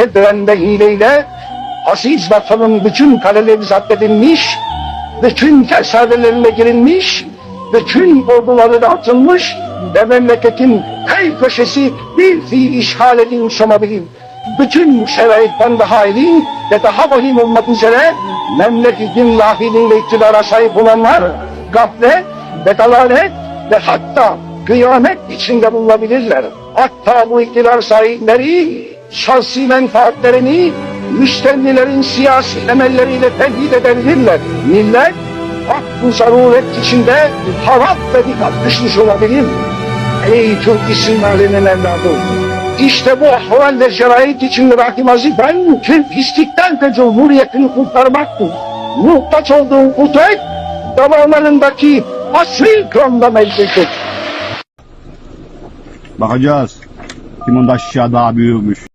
Eldivende hileyle aziz vatanın bütün kaleleri zapt edilmiş, bütün tersanelerine girilmiş, bütün orduları dağıtılmış ve memleketin her köşesi bir fiil işgal edilmiş olabilir. Bütün şeraitten daha iyi ve daha vahim olmak üzere memleketin lahiliğiyle iktidara sahip olanlar gaflet ve dalalet ve hatta kıyamet içinde bulunabilirler. Hatta bu iktidar sahipleri şahsi menfaatlerini müstennilerin siyasi emelleriyle tehdit edebilirler. Millet haklı zaruret içinde harap ve dikkat düşmüş olabilir. Ey Türk isimlerinin evladı! İşte bu ahval ve şerait içinde Rakim Azifen Türk pislikten ve cumhuriyetini kurtarmaktır. Muhtaç olduğu kudret damarlarındaki asil kronda mevcuttur. Bakacağız. Kimin taşı daha büyükmüş.